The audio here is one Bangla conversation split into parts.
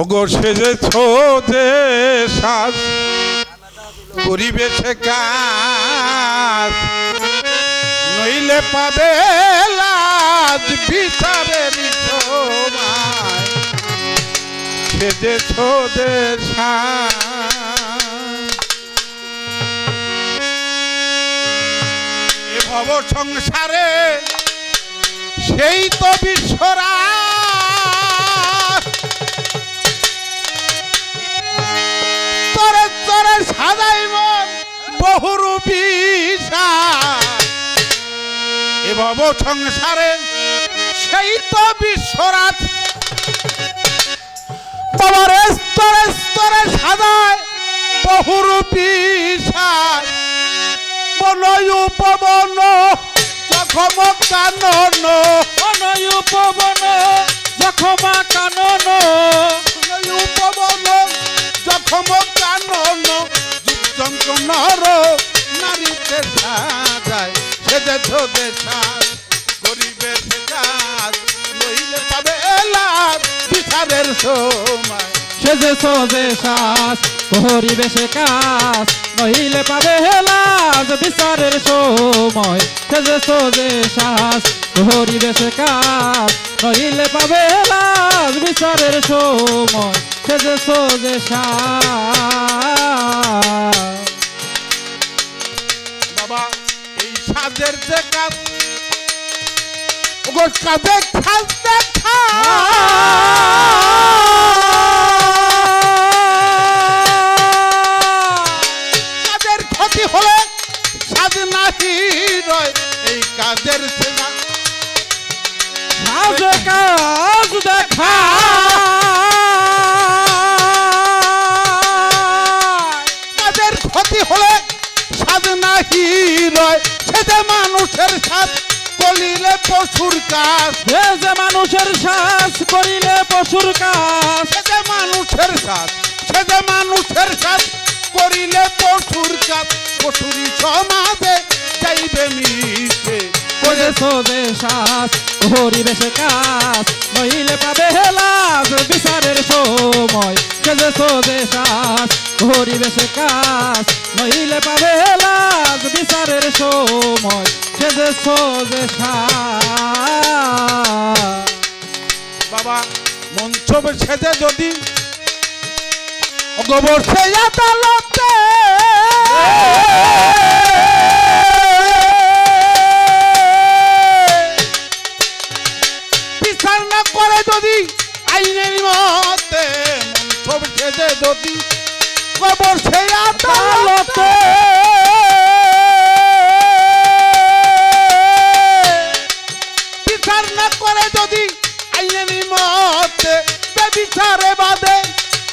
ওগো সেজেছ যে শ্বাস পরিবেশে কাজ। নইলে পাবে লাজ সময় সেজেছ যে ভব সংসারে, সেই তো বিশ্বরা বহুরূপী এ ভব সংসারে, সেই তো বিশ্বরাত বাবার স্তরে স্তরে সাজায় বহুরূপী বনয় উপবন জখম কানন অনয় উপবন জখমা কানন বনয় উপবন জখম কানন যন্ত্রণর নারীতে সাজায় সেজে ছোদে সাজ গরিবে সে কাজ নইলে পাবে লাভ সময়। সেজে সোজে শ্বাস পরিবেশে কাজ নহিলে পাবে হেলাজ বিচারের সময়। সেজে সোজে শ্বাস পরিবেশে কাজ নহিলে পাবে হেলাজ বিচারের সময়। সেজে সোজে শ্বাস বাবা এই সাজের যে কাজ ওগো কাজে খাজ দেখা কাজের ক্ষতি হলে সাজ নাহি রয় এই কাজের সেবা। সাজে কাজ দেখা সাজ কলিলে পশুর কাজ। সে যে মানুষের শ্বাস করিলে পশুর কাজ। সেটা মানুষের সাজ সেটা মানুষের সাজ করিলে পশুর কাজ। পশুরি সমাজে যাইবে মিশে। সোজে সোজে শ্বাস কাজ। নইলে পাবে হেলাজ বিচারের সময়। সোজে সোজে শ্বাস পরিবেশে কাজ। নইলে পাবে হেলাজ বিচারের সময়। সেজে সোজে শ্বাস বাবা, মঞ্চ সেজে যদি গোবর সে আদালতে। বিচার না করে যদি আইনের মতে মঞ্চ সেজে যদি গোবর সে আদালতে। বিচারে বাদে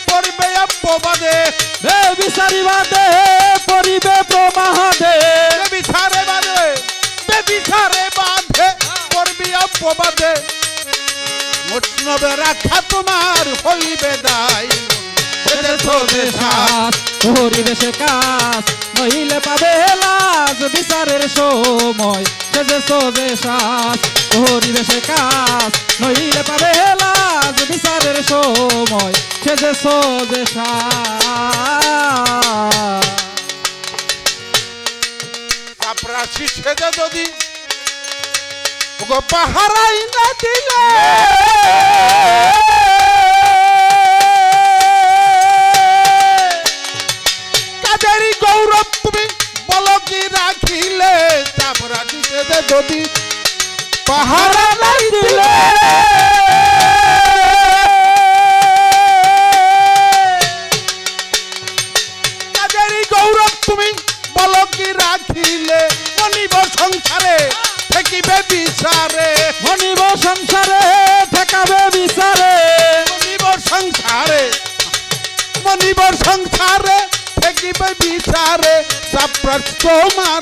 করবে অপবাদে হে বিচারি বাদে পরিবে প্রমাদে। বিচারে বাদে বিচারে বাদে করবি অপবাদে বৈষ্ণবে রাখা তোমার হইবে দায়। পরিবেশে কাজ। নইলে পাবে লাজ বিচারের সময়। সেজে সোজে শ্বাস পরিবেশে কাজ। নইলে পাবে লাজ বিচারের সময় শ্বাস চাপরাশি সেজে। যদি পাহারাই না দিলে। কাদেরই গৌরব তুমি বলো কি রাখিলে? চাপরাশি সেজে যদি পাহারা নাই দিলে। গৌরব তুমি বলো কি রাখিলে মনিব সংসারে থাকিবে বিচারে। মনিব সংসারে ঠেকাবে বিচারে। মনিব সংসারে মনিব সংসারে থাকিবে বিচারে। সাপ্রাস তোমার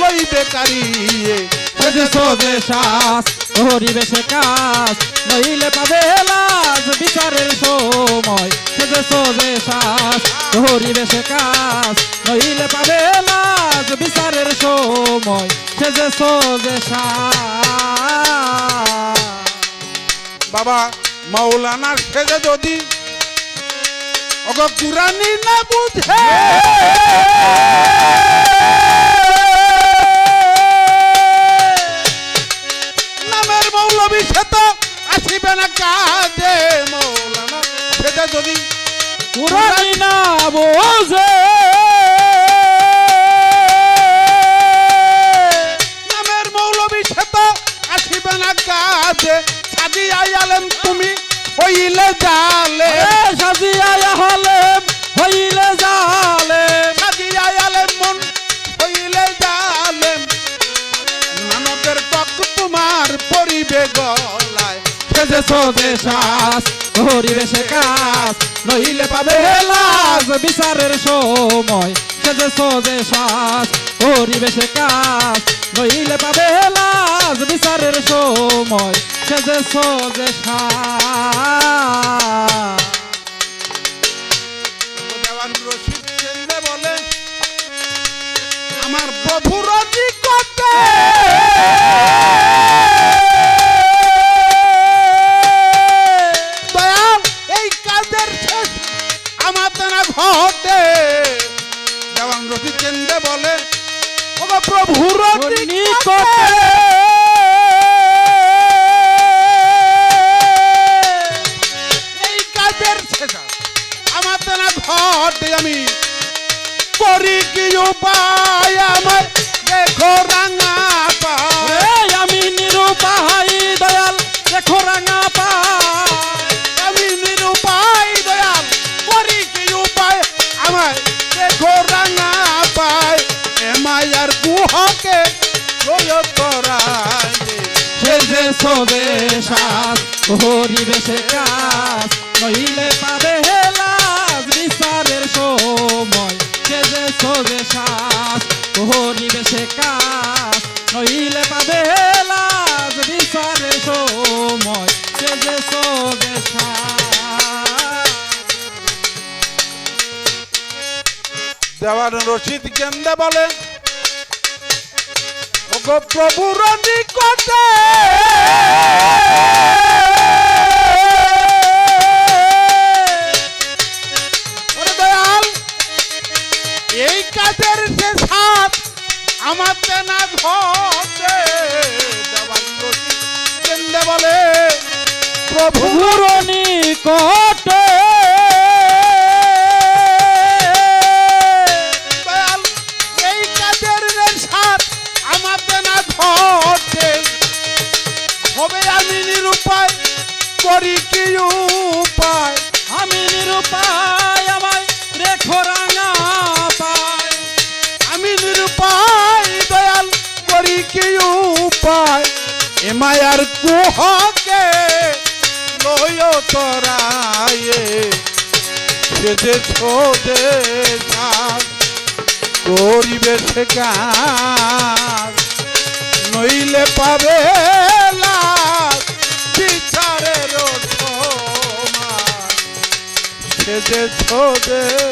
লইবে কারিয়ে সেজে সোজে শ্বাস পরিবেশে কাজ নইলে পাবে লাজ বিচারের সময় সেজে সোজে শ্বাস পরিবেশে কাজ নইলে পাবে লাজ বিচারের সময় সেজে সোজে শ্বাস বাবা মাওলানা সেজে যদি ওগো কুরানি না বুঝে কাজে সাজি আলেম তুমি হইলে জালে সাজি আয়া হলে হইলে জালে সাজি আলেম মন হইলে জালে মানবের তক তোমার পরিবে গলায় শ্বাস পরিবেশে কাজ নইলে পাবে লাজ বিচারের সময়। সেজে সোজে শ্বাস পরিবেশে কাজ নইলে পাবে লাজ বিচারের সময়। সেজে সোজে শ্বাস আমার প্রভু রাজি আমি করি কি উপায় আমার দেখো রাঙা পায় এই আমি নিরুপায় দয়াল দেখো রাঙা পায় আমি নিরুপায় দয়াল করি কি উপায় আমার দেখো রাঙা পায় এ মায়ার গুহকে সোজে শ্বাস পরিবেশে কাজ নইলে পাবে দেওয়ান রশিদ কেন্দে বলে, ওগো প্রভুর নিকটে এই কাজের যে সাথ আমার না কেন্দে বলে, প্রভু পুরনি করি কি উপায়? আমি নিরুপায় আমায় রেখো রাঙা পায়। আমি নিরুপায়, দয়াল, করি কি উপায়? এ মায়ার কুহকে লয় তরায়ে। সে যে সাজ করিবে সে কাজ নইলে পাবে সাজ